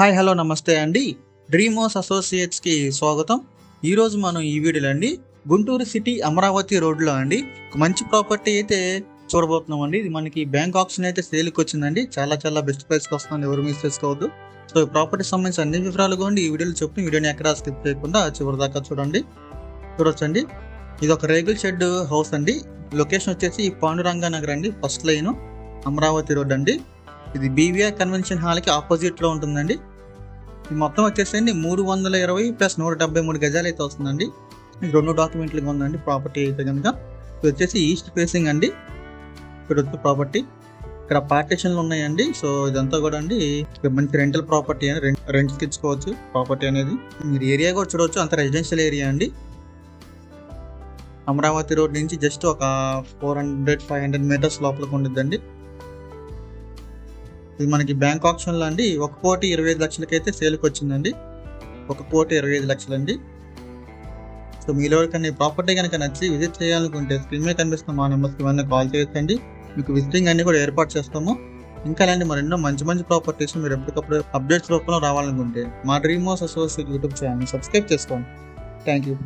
Hi hello నమస్తే అండి. డ్రీమోస్ అసోసియేట్స్కి స్వాగతం. ఈరోజు మనం ఈ వీడియోలో అండి గుంటూరు సిటీ అమరావతి రోడ్లో అండి మంచి ప్రాపర్టీ అయితే చూడబోతున్నాం అండి ఇది మనకి బ్యాంక్ ఆప్షన్ అయితే సేల్కి వచ్చిందండి. చాలా చాలా బెస్ట్ ప్రైస్కి వస్తుంది ఎవరు మిస్ చేసుకోవద్దు. సో ఈ ప్రాపర్టీ సంబంధించిన అన్ని వివరాలు కూడా ఈ వీడియోలో చెప్తూ వీడియోని ఎక్కడ స్కిప్ చేయకుండా చివరి దాకా చూడండి. చూడొచ్చండి. ఇది ఒక రేగుల్ షెడ్ హౌస్ అండి. లొకేషన్ వచ్చేసి పాండురంగా నగర్ అండి. ఫస్ట్ లైన్ అమరావతి రోడ్ అండి. ఇది బీవీఆర్ కన్వెన్షన్ హాల్కి ఆపోజిట్లో ఉంటుందండి. ఇది మొత్తం వచ్చేసండి మూడు వందల ఇరవై ప్లస్ నూట డెబ్బై మూడు గజాలు అయితే వస్తుందండి. ఇది రెండు డాక్యుమెంట్లు ఉందండి ప్రాపర్టీ అయితే కనుక. ఇది వచ్చేసి ఈస్ట్ ఫేసింగ్ అండి. ఇక్కడ వచ్చే ప్రాపర్టీ ఇక్కడ పార్టీషన్లు ఉన్నాయండి. సో ఇదంతా కూడా అండి మంచి రెంటల్ ప్రాపర్టీ అని రెంట్ రెంట్స్కి ఇచ్చుకోవచ్చు ప్రాపర్టీ అనేది. మీరు ఏరియా కూడా చూడవచ్చు అంత రెసిడెన్షియల్ ఏరియా అండి. అమరావతి రోడ్ నుంచి జస్ట్ ఒక four hundred five hundred meters లోపలికి ఉండిద్దండి. ఇది మనకి బ్యాంక్ ఆప్షన్లో అండి. ఒక కోటి ఇరవై ఐదు లక్షలకైతే సేల్కి వచ్చిందండి. ఒక కోటి ఇరవై ఐదు లక్షలండి. సో మీలో ఎవరికైనా ఈ ప్రాపర్టీ కనుక నచ్చి విజిట్ చేయాలనుకుంటే స్క్రీన్ మీద కనిపిస్తున్న మా నెంబర్స్కి ఇవన్నీ కాల్ చేయొచ్చండి. మీకు విజిటింగ్ అన్ని కూడా ఏర్పాటు చేస్తాము. ఇంకా అలాంటి మరెన్నో మంచి మంచి ప్రాపర్టీస్ మీరు ఎప్పటికప్పుడు అప్డేట్స్ రూపంలో రావాలనుకుంటే మా dream house associate YouTube channel subscribe చేసుకోండి. Thank you